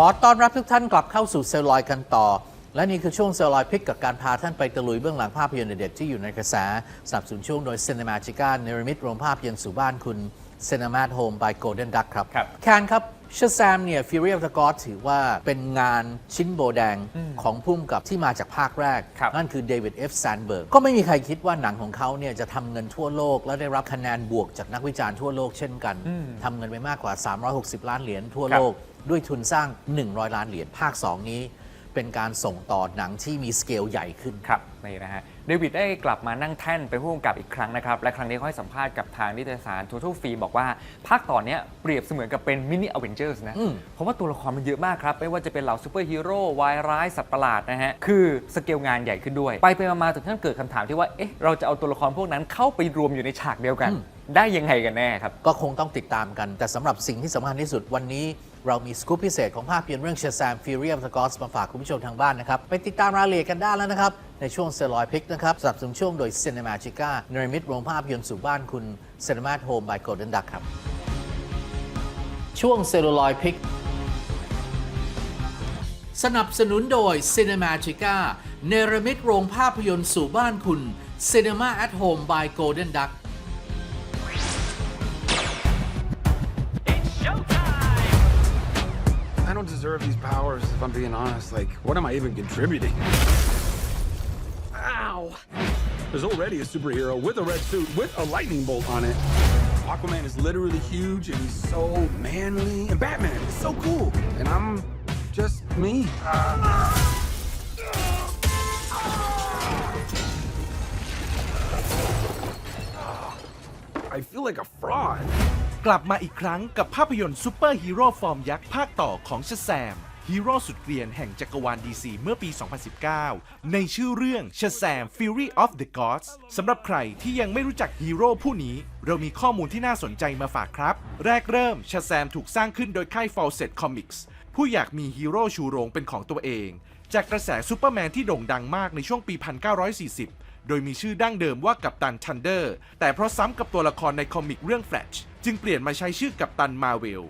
ขอต้อนรับทุกท่านกลับเข้าสู่เซลลอยกันต่อ และนี่คือช่วงเซลลอยพิกกับการพาท่านไปตะลุยเบื้องหลังภาพยนตร์เด็ดๆที่อยู่ในกระแสสนับสนุนช่วงโดย Cinemagica เนรมิตโรงภาพยนตร์สู่บ้านคุณ Cinema at Home by Golden Duck ครับครับ แคนครับช a แซมเนี่ย Fury of the Gods ถือว่าเป็นงานชิ้นโบแดงของพุ่มกับที่มาจากภาคแรกครับนั่นคือเดวิดเอฟแซนเบิร์กก็ไม่มีใครคิดว่าหนังของเขาเนี่ยจะทำเงินทั่วโลก และได้รับคะแนนบวกจากนักวิจารณ์ทั่วโลกเช่นกันทำเงินไปมากกว่า 360 ล้านเหรียญทั่วโลก ด้วยทุนสร้าง 100 ล้านเหรียญภาค 2 นี้ เป็นการส่งต่อหนังที่มีสเกลใหญ่ขึ้น ครับนี่นะฮะเดวิดได้กลับมานั่งแท่นเป็นผู้กำกับอีกครั้งนะครับ และครั้งนี้เขาให้สัมภาษณ์กับทางนิตยสาร Total f e e บอกว่า ภาคต่อนเนี้ยเปรียบเสมือนกับเป็นมินิอเวนเจอร์สนะ อืม เพราะว่าตัวละครมันเยอะมากครับ ไม่ว่าจะเป็นเหล่าซูเปอร์ฮีโร่วายร้ายสัตว์ประหลาดนะฮะ คือสเกลงานใหญ่ขึ้นด้วย ไปไปมาๆถึงขั้นเกิดคำถามที่ว่า เอ๊ะ เราจะเอาตัวละครพวกนั้นเข้าไปรวมอยู่ในฉากเดียวกัน ได้ยังไงกันแน่ครับ ก็คงต้องติดตามกัน แต่สำหรับสิ่งที่สำคัญที่สุดวันนี้ เรามีสกู๊ปพิเศษของภาพยนตร์เรื่อง Shazam Fury of the Gods มาฝากคุณผู้ชมทางบ้านนะครับ ไปติดตามรายละเอียดกันได้แล้วนะครับ ในช่วงเซลอยพิกนะครับสนับสนุนช่วงโดย Cinemagica เนรมิตโรงภาพยนตร์สู่บ้านคุณ Cinema at Home by Golden Duck ครับ ช่วงเซลลอยพิกสนับสนุนโดย Cinemagica เนรมิตโรงภาพยนตร์สู่บ้านคุณ Cinema at Home by Golden Duck don't deserve these powers, if I'm being honest. Like, what am I even contributing? Ow! There's already a superhero with a red suit with a lightning bolt on it. Aquaman is literally huge and he's so manly. And Batman is so cool. And I'm just me. I feel like a fraud. กลับมาอีกครั้งกับภาพยนตร์ซูเปอร์ฮีโร่ฟอร์มยักษ์ภาคต่อของชแซมฮีโร่สุดเกรียนแห่งจักรวาลดีซีเมื่อปี 2019 ในชื่อเรื่องชแซม Fury of the Gods สำหรับใครที่ยังไม่รู้จักฮีโร่ผู้นี้ เรามีข้อมูลที่น่าสนใจมาฝากครับ แรกเริ่มชแซมถูกสร้างขึ้นโดยค่าย Fawcett Comics ผู้อยากมีฮีโร่ชูโรงเป็นของตัวเอง จากกระแสซูเปอร์แมนที่โด่งดังมากในช่วงปี 1940 โดยมีชื่อดั้งเดิมว่ากัปตันทันเดอร์ แต่เพราะซ้ำกับตัวละครในคอมิกเรื่องแฟลชจึงเปลี่ยนมาใช้ชื่อกัปตันมาเวล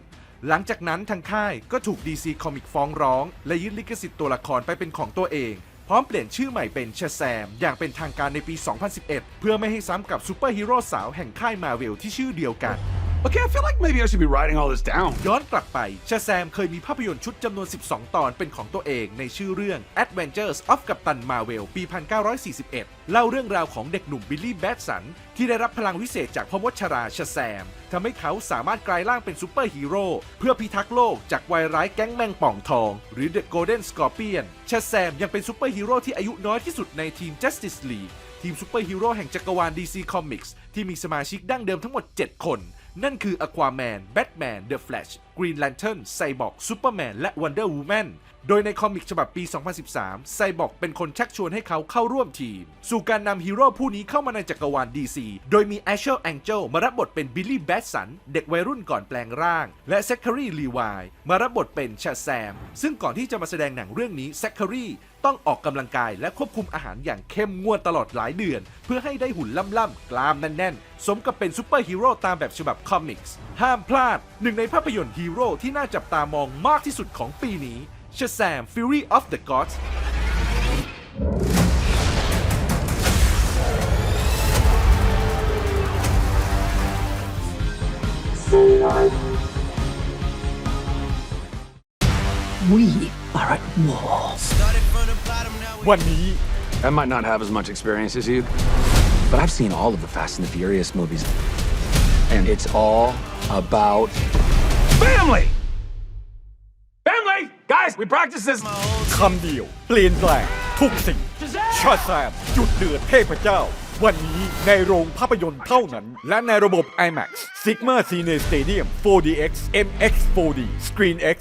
หลังจากนั้นทางค่ายก็ถูก DC คอมิกฟ้องร้อง และยึดลิขสิทธิ์ตัวละครไปเป็นของตัวเอง พร้อมเปลี่ยนชื่อใหม่เป็นเชสแซม อย่างเป็นทางการในปี 2011 เพื่อไม่ให้ซ้ำกับซูเปอร์ฮีโร่สาวแห่งค่ายมาเวลที่ชื่อเดียวกัน Okay, I feel like maybe I should be writing all this down. ย้อนกลับไปชาแซมเคยมีภาพยนตร์ชุดจำนวน 12 ตอนเป็นของตัวเองในชื่อเรื่อง Adventures of Captain Marvel ปี 1941 เล่าเรื่องราวของเด็กหนุ่มบิลลี่แบดสัน ที่ได้รับพลังวิเศษจากพระวชราชาแซมทำให้เขาสามารถกลายร่างเป็นซูเปอร์ฮีโร่เพื่อพิทักษ์โลกจากวายร้ายแก๊งแมงป่องทอง หรือ The Golden Scorpion ชาแซมยังเป็นซูเปอร์ฮีโร่ที่อายุน้อยที่สุดในทีม Justice League ทีมซูเปอร์ฮีโร่แห่งจักรวาล DC Comics ที่มีสมาชิกดั้งเดิมทั้งหมด 7 คน นั่นคือ Aquaman, Batman, The Flash, Green Lantern, Cyborg, Superman และ Wonder Woman โดยในคอมิกฉบับปี 2013 ไซบอร์กเป็นคนชักชวนให้เขาเข้าร่วมทีม สู่การนำฮีโร่ผู้นี้เข้ามาในจักรวาล DC โดยมี a s h e l Angel มารับบทเป็นบิลลี่แบ s สัน เด็กวัยรุ่นก่อนแปลงร่าง และ Zachary Levi มารับบทเป็นชาแซม ซึ่งก่อนที่จะมาแสดงหนังเรื่องนี้ Zachary ต้องออกกำลังกายและควบคุมอาหารอย่างเข้มงวดตลอดหลายเดือน เพื่อให้ได้หุ่นล่ำๆกล้ามแน่นๆ สมกับเป็นซูเปอร์ฮีโร่ตามแบบฉบับคอมิกส์ห้ามพลาดหนึ่งในภาพยนตร์ฮีโร่ที่น่าจับตามองมากที่สุดของปีนี้ Shazam Fury of the Gods วันนี้ I might not have as much experience as you, but I've seen all of the Fast and the Furious movies. And it's all about family! Family! Guys, we practice this. คำเดียว เปลี่ยนแปลง ทุกสิ่ง ชาแซม จุดเดือดเทพเจ้า วันนี้ในโรงภาพยนตร์เท่านั้น และในระบบ IMAX Sigma Cine Stadium 4DX MX 4D Screen X